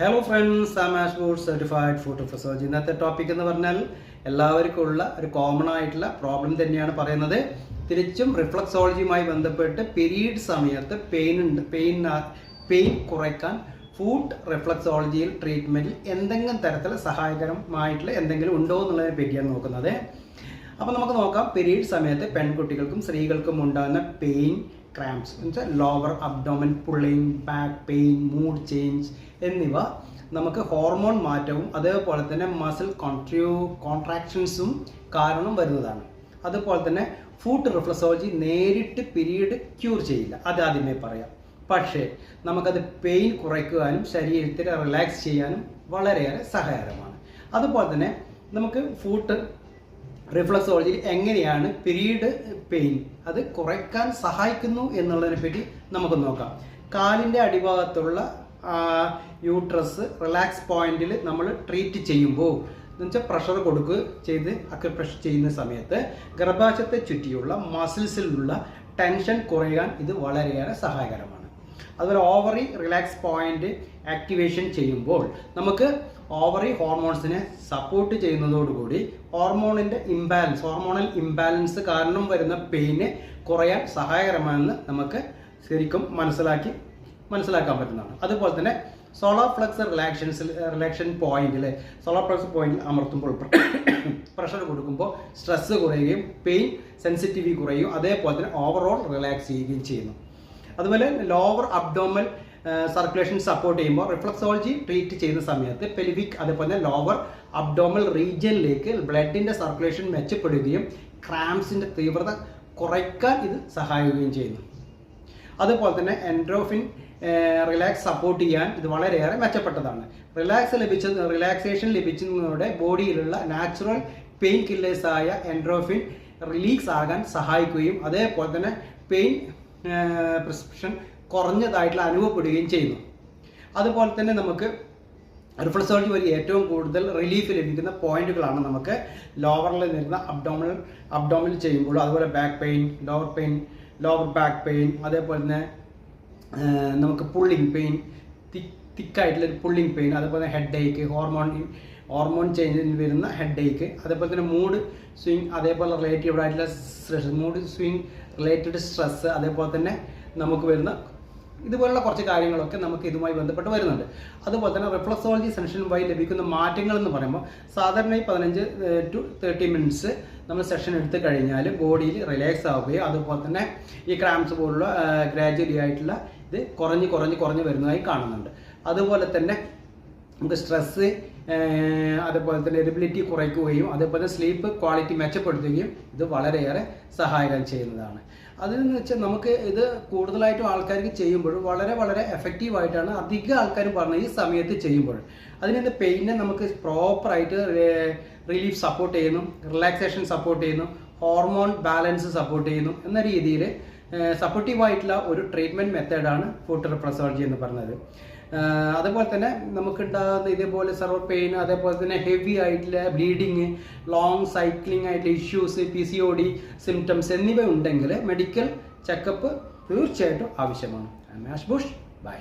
Hello friends ആമാഷ് board certified foot ഇന്നത്തെ topic എന്ന് പറഞ്ഞാൽ എല്ലാവർക്കും ഉള്ള ഒരു കോമൺ ആയിട്ടുള്ള പ്രോബ്ലം തന്നെയാണ് പറയുന്നത്. തിരിച്ചും റിഫ്ലക്സോളജിയുമായി ബന്ധപ്പെട്ട് പീരീഡ് സമയത്ത് പെയിൻ ഉണ്ട് പെയിൻ പെയിൻ കുറയ്ക്കാൻ ഫുഡ് റിഫ്ലക്സോളജിയിൽ ട്രീറ്റ്മെന്റിൽ എന്തെങ്കിലും തരത്തിൽ സഹായകരമായിട്ടുള്ള എന്തെങ്കിലും ഉണ്ടോ എന്നുള്ളതിനെ പറ്റിയാണ് നോക്കുന്നത്. അപ്പോൾ നമുക്ക് നോക്കാം പീരീഡ് സമയത്ത് പെൺകുട്ടികൾക്കും സ്ത്രീകൾക്കും ഉണ്ടാകുന്ന പെയിൻ ക്രാംസ് എന്നുവെച്ചാൽ lower abdomen pulling back pain mood change എന്നിവ നമുക്ക് ഹോർമോൺ മാറ്റവും അതേപോലെ തന്നെ മസിൽ കോൺട്രിയോ കോൺട്രാക്ഷൻസും കാരണം വരുന്നതാണ്. അതുപോലെ തന്നെ ഫുഡ് റിഫ്ലക്സോളജി നേരിട്ട് പിരീഡ് ക്യൂർ ചെയ്യില്ല. അത് ആദ്യമേ പറയാം. പക്ഷേ നമുക്കത് പെയിൻ കുറയ്ക്കുവാനും ശരീരത്തിൽ റിലാക്സ് ചെയ്യാനും വളരെയേറെ സഹായകരമാണ്. അതുപോലെ തന്നെ നമുക്ക് ഫുഡ് റിഫ്ലക്സോളജിയിൽ എങ്ങനെയാണ് പീരീഡ് പെയിൻ അത് കുറയ്ക്കാൻ സഹായിക്കുന്നു എന്നുള്ളതിനെ പറ്റി നമുക്ക് നോക്കാം. കാലിന്റെ അടിഭാഗത്തുള്ള യൂട്രസ് റിലാക്സ് പോയിന്റിൽ നമ്മൾ ട്രീറ്റ് ചെയ്യുമ്പോൾ എന്നുവെച്ചാൽ പ്രഷർ കൊടുക്കുക ചെയ്ത് അക്യുപ്രഷർ ചെയ്യുന്ന സമയത്ത് ഗർഭാശയത്തെ ചുറ്റിയുള്ള മസിൽസിലുള്ള ടെൻഷൻ കുറയാൻ ഇത് വളരെയേറെ സഹായകരമാണ്. അതുപോലെ ഓവറി റിലാക്സ് പോയിന്റ് ആക്ടിവേഷൻ ചെയ്യുമ്പോൾ നമുക്ക് ഓവറി ഹോർമോൺസിനെ സപ്പോർട്ട് ചെയ്യുന്നതോടുകൂടി ഹോർമോണിന്റെ ഇംബാലൻസ് ഹോർമോണൽ ഇംബാലൻസ് കാരണം വരുന്ന പെയിന് കുറയാൻ സഹായകരമാണെന്ന് നമുക്ക് ശരിക്കും മനസ്സിലാക്കി മനസ്സിലാക്കാൻ പറ്റുന്നതാണ്. അതുപോലെ തന്നെ സോളാർ ഫ്ലക്സ് റിലാക്ഷൻസിൽ റിലാക്ഷൻ പോയിന്റിൽ സോളാർ ഫ്ലക്സ് പോയിന്റിൽ അമർത്തുമ്പോൾ പ്രഷർ കൊടുക്കുമ്പോൾ സ്ട്രെസ് കുറയുകയും പെയിൻ സെൻസിറ്റിവിറ്റി കുറയുകയും അതേപോലെ തന്നെ ഓവറോൾ റിലാക്സ് ചെയ്യുകയും ചെയ്യുന്നു. അതുപോലെ ലോവർ അബ്ഡോമൽ സർക്കുലേഷൻ സപ്പോർട്ട് ചെയ്യുമ്പോൾ റിഫ്ലക്സോളജി ട്രീറ്റ് ചെയ്യുന്ന സമയത്ത് പെലിവിക് അതേപോലെ ലോവർ അബ്ഡോമൽ റീജിയനിലേക്ക് ബ്ലഡിന്റെ സർക്കുലേഷൻ മെച്ചപ്പെടുകയും ക്രാംസിന്റെ തീവ്രത കുറയ്ക്കാൻ ഇത് സഹായിക്കുകയും ചെയ്യുന്നു. അതുപോലെ തന്നെ എൻഡ്രോഫിൻ റിലാക്സ് സപ്പോർട്ട് ചെയ്യാൻ ഇത് വളരെയേറെ മെച്ചപ്പെട്ടതാണ്. റിലാക്സ് ലഭിച്ച റിലാക്സേഷൻ ലഭിച്ചതിലൂടെ ബോഡിയിലുള്ള നാച്ചുറൽ പെയിൻ കില്ലേഴ്സായ എൻഡ്രോഫിൻ റിലീക്സ് ആകാൻ സഹായിക്കുകയും അതേപോലെ തന്നെ പെയിൻ പ്രിസ്ക്രിപ്ഷൻ കുറഞ്ഞതായിട്ടുള്ള അനുഭവപ്പെടുകയും ചെയ്യുന്നു. അതുപോലെ തന്നെ നമുക്ക് റിഫ്ലക്സോളജി വഴി ഏറ്റവും കൂടുതൽ റിലീഫ് ലഭിക്കുന്ന പോയിന്റുകളാണ് നമുക്ക് ലോവറിൽ നിന്ന് അബ്ഡോമിനൽ അബ്ഡോമിൽ ചെയ്യുമ്പോൾ അതുപോലെ back pain lower pain lower back pain അതേപോലെ തന്നെ നമുക്ക് പുള്ളിങ് പെയിൻ തിക്കായിട്ടുള്ള ഒരു പുള്ളിങ് പെയിൻ അതേപോലെ ഹെഡ് ഏക്ക് ഹോർമോൺ ഹോർമോൺ ചേഞ്ചിൽ വരുന്ന ഹെഡ് ഏക്ക് അതേപോലെ തന്നെ മൂഡ് സ്വിങ് അതേപോലെ റിലേറ്റീവ് ആയിട്ടുള്ള stress mood swing related stress അതേപോലെ തന്നെ നമുക്ക് വരുന്ന ഇതുപോലുള്ള കുറച്ച് കാര്യങ്ങളൊക്കെ നമുക്ക് ഇതുമായി ബന്ധപ്പെട്ട് വരുന്നുണ്ട്. അതുപോലെ തന്നെ റിഫ്ലക്സോളജി സെഷൻ വഴി ലഭിക്കുന്ന മാറ്റങ്ങൾ എന്ന് പറയുമ്പോൾ സാധാരണയായി പതിനഞ്ച് ടു തേർട്ടി മിനിറ്റ്സ് നമ്മൾ സെഷൻ എടുത്തു കഴിഞ്ഞാൽ ബോഡിയിൽ റിലാക്സ് ആവുകയും അതുപോലെ തന്നെ ഈ ക്രാംസ് പോലുള്ള ഗ്രാജുവലി ആയിട്ടുള്ള ഇത് കുറഞ്ഞ് കുറഞ്ഞ് കുറഞ്ഞ് വരുന്നതായി കാണുന്നുണ്ട്. അതുപോലെ തന്നെ നമുക്ക് സ്ട്രെസ്സ് അതുപോലെ തന്നെ എബിലിറ്റി കുറയ്ക്കുകയും അതേപോലെ സ്ലീപ്പ് ക്വാളിറ്റി മെച്ചപ്പെടുത്തുകയും ഇത് വളരെയേറെ സഹായകം ചെയ്യുന്നതാണ്. അതെന്ന് വെച്ചാൽ നമുക്ക് ഇത് കൂടുതലായിട്ടും ആൾക്കാർക്ക് ചെയ്യുമ്പോൾ വളരെ വളരെ എഫക്റ്റീവായിട്ടാണ് അധികം ആൾക്കാരും പറഞ്ഞത് ഈ സമയത്ത് ചെയ്യുമ്പോൾ. അതിന്റെ പെയിനെ നമുക്ക് പ്രോപ്പറായിട്ട് റിലീഫ് സപ്പോർട്ട് ചെയ്യുന്നു റിലാക്സേഷൻ സപ്പോർട്ട് ചെയ്യുന്നു ഹോർമോൺ ബാലൻസ് സപ്പോർട്ട് ചെയ്യുന്നു എന്ന രീതിയിൽ സപ്പോർട്ടീവായിട്ടുള്ള ഒരു ട്രീറ്റ്മെന്റ് മെത്തേഡാണ് ഫുഡ് റിപ്രസോളജി എന്ന് പറഞ്ഞത്. അതുപോലെ തന്നെ നമുക്കുണ്ടാകുന്ന ഇതേപോലെ സെർവർ പെയിൻ അതേപോലെ തന്നെ ഹെവി ആയിട്ടുള്ള ബ്ലീഡിങ് ലോങ് സൈക്ലിംഗ് ആയിട്ടുള്ള issues P C O D symptoms എന്നിവ ഉണ്ടെങ്കിൽ മെഡിക്കൽ ചെക്കപ്പ് തീർച്ചയായിട്ടും ആവശ്യമാണ്. മാഷ് ബുഷ് ബൈ